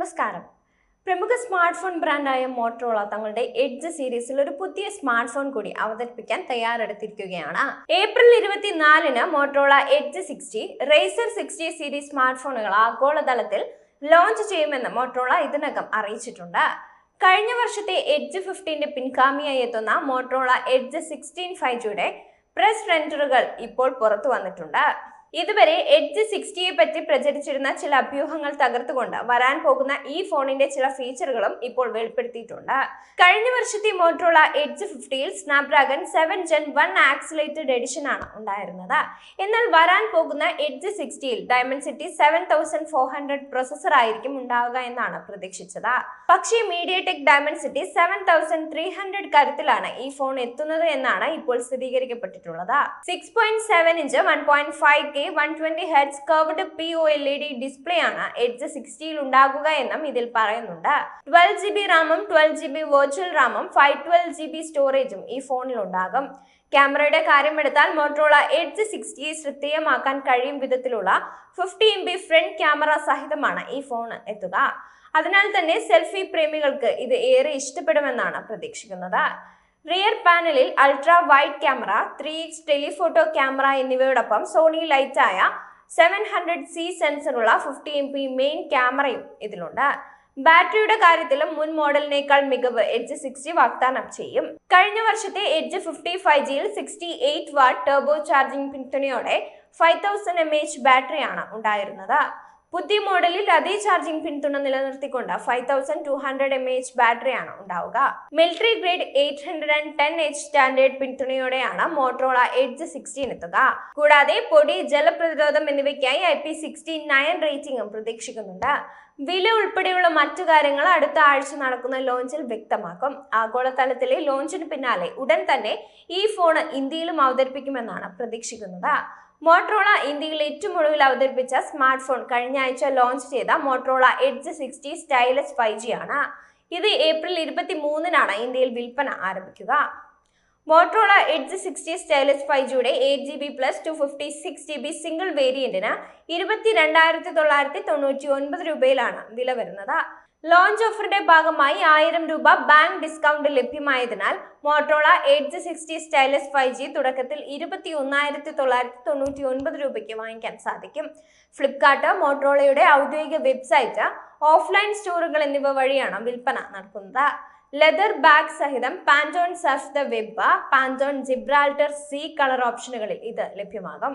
നമസ്കാരം. പ്രമുഖ smart phone ബ്രാൻഡായ മോട്ടറോള തങ്ങളുടെ എഡ്ജ് സീരീസിൽ ഒരു പുതിയ സ്മാർട്ട് ഫോൺ കൂടി അവതരിപ്പിക്കാൻ തയ്യാറെടുത്തിരിക്കുകയാണ്. ഏപ്രിൽ ഇരുപത്തിനാലിന് Motorola edge sixty razr sixty series smart ഫോണുകൾ ആഗോളതലത്തിൽ ലോഞ്ച് ചെയ്യുമെന്ന് മോട്ടറോള ഇതിനകം അറിയിച്ചിട്ടുണ്ട്. കഴിഞ്ഞ വർഷത്തെ എഡ്ജ് ഫിഫ്റ്റീന്റെ പിൻഗാമിയായി എത്തുന്ന മോട്ടറോള എഡ്ജ് സിക്സ്റ്റീൻ ഫൈവ് ജിയുടെ പ്രസ് റെൻഡറുകൾ ഇപ്പോൾ പുറത്തു വന്നിട്ടുണ്ട്. ഇതുവരെ എഡ്ജ് സിക്സ്റ്റിയെ പറ്റി പ്രചരിച്ചിരുന്ന ചില അഭ്യൂഹങ്ങൾ തകർത്തുകൊണ്ട് വരാൻ പോകുന്ന ഈ ഫോണിന്റെ ചില ഫീച്ചറുകളും ഇപ്പോൾ വെളിപ്പെടുത്തിയിട്ടുണ്ട്. കഴിഞ്ഞ വർഷത്തെ മോട്ടോള എഡ്ജ് ഫിഫ്റ്റിയിൽ Snapdragon seven Gen one accelerated edition ആണ് ഉണ്ടായിരുന്നത്. എന്നാൽ വരാൻ പോകുന്ന എഡ്ജ് സിക്സ്റ്റിയിൽ Dimensity seven thousand four hundred processor ആയിരിക്കും ഉണ്ടാവുക എന്നാണ് പ്രതീക്ഷിച്ചത്. പക്ഷേ MediaTek Dimensity seven thousand three hundred കരുത്തിലാണ് ഈ ഫോൺ എത്തുന്നത് എന്നാണ് ഇപ്പോൾ സ്ഥിരീകരിക്കപ്പെട്ടിട്ടുള്ളത്. Six point seven inch one point five K one twenty hertz curved P O L E D display ആണ്. എഡ്ജ് സിക്സ്റ്റിയിൽ ഉണ്ടാകുക എന്നും ഇതിൽ പറയുന്നുണ്ട്. ട്വൽവ് ജി ബി റാമും ട്വൽവ് ജി ബി വെർച്വൽ റാമും ഫൈവ് ട്വൽവ് ജി ബി സ്റ്റോറേജും ഈ ഫോണിൽ ഉണ്ടാകും. ക്യാമറയുടെ കാര്യം എടുത്താൽ മോട്ടറോള എഡ്ജ് സിക്സ്റ്റിയെ ശ്രദ്ധേയമാക്കാൻ കഴിയും വിധത്തിലുള്ള fifty M B front camera സഹിതമാണ് ഈ ഫോൺ എത്തുക. അതിനാൽ തന്നെ സെൽഫി പ്രേമികൾക്ക് ഇത് ഏറെ ഇഷ്ടപ്പെടുമെന്നാണ് പ്രതീക്ഷിക്കുന്നത്. റിയർ പാനലിൽ ultra wide camera three X telephoto camera എന്നിവയോടൊപ്പം Sony ലൈറ്റായ സെവൻ ഹൺഡ്രഡ് സി സെൻസറുള്ള ഫിഫ്റ്റി എം പി മെയിൻ ക്യാമറയും ഇതിലുണ്ട്. ബാറ്ററിയുടെ കാര്യത്തിലും മുൻ മോഡലിനേക്കാൾ മികവ് എഡ്ജ് സിക്സ്റ്റി വാഗ്ദാനം ചെയ്യും. കഴിഞ്ഞ വർഷത്തെ എഡ്ജ് ഫിഫ്റ്റി ഫൈവ് ജിയിൽ sixty eight watt turbo charging പിന്തുണയോടെ ഫൈവ് തൗസൻഡ് എം എച്ച് ബാറ്ററിയാണ് ഉണ്ടായിരുന്നത്. പുതിയ മോഡലിൽ അതേ ചാർജിംഗ് പിന്തുണ നിലനിർത്തിക്കൊണ്ട് five thousand two hundred M H ബാറ്ററിയാണ് ഉണ്ടാവുക. Military grade eight hundred and ten H standard പിന്തുണയോടെയാണ് Motorola eight sixteen എത്തുക കൂടാതെ പൊടി ജലപ്രതിരോധം എന്നിവയ്ക്കായി ഐ പി സിക്സ്റ്റി നയൻ റേറ്റിംഗും പ്രതീക്ഷിക്കുന്നുണ്ട്. വില ഉൾപ്പെടെയുള്ള മറ്റു കാര്യങ്ങൾ അടുത്ത ആഴ്ച നടക്കുന്ന ലോഞ്ചിൽ വ്യക്തമാക്കും. ആഗോളതലത്തിലെ ലോഞ്ചിന് പിന്നാലെ ഉടൻ തന്നെ ഈ ഫോൺ ഇന്ത്യയിലും അവതരിപ്പിക്കുമെന്നാണ് പ്രതീക്ഷിക്കുന്നത്. മോട്ടറോള ഇന്ത്യയിൽ ഏറ്റവും ഒടുവിൽ അവതരിപ്പിച്ച സ്മാർട്ട് ഫോൺ കഴിഞ്ഞ ആഴ്ച ലോഞ്ച് ചെയ്ത Motorola edge sixty stylus five G ആണ്. ഇത് ഏപ്രിൽ ഇരുപത്തി മൂന്നിനാണ് ഇന്ത്യയിൽ വിൽപ്പന ആരംഭിക്കുക. Motorola edge sixty stylus five ജിയുടെ eight G B plus two fifty six G B single വേരിയന്റിന് ഇരുപത്തി രണ്ടായിരത്തി തൊള്ളായിരത്തി തൊണ്ണൂറ്റി ഒൻപത് രൂപയിലാണ് വില വരുന്നത്. ലോഞ്ച് ഓഫറിന്റെ ഭാഗമായി ആയിരം രൂപ bank discount ലഭ്യമായതിനാൽ Motorola eight sixty stylus five G തുടക്കത്തിൽ ഇരുപത്തി ഒന്നായിരത്തി തൊള്ളായിരത്തി തൊണ്ണൂറ്റി ഒൻപത് രൂപയ്ക്ക് വാങ്ങിക്കാൻ സാധിക്കും. ഫ്ലിപ്കാർട്ട് മോട്ടോളയുടെ ഔദ്യോഗിക വെബ്സൈറ്റ് ഓഫ്ലൈൻ സ്റ്റോറുകൾ എന്നിവ വഴിയാണ് വിൽപ്പന നടക്കുന്നത്. ലെതർ ബാഗ് സഹിതം Pantone surf the web Pantone Gibraltar sea colour ഓപ്ഷനുകളിൽ ഇത് ലഭ്യമാകും.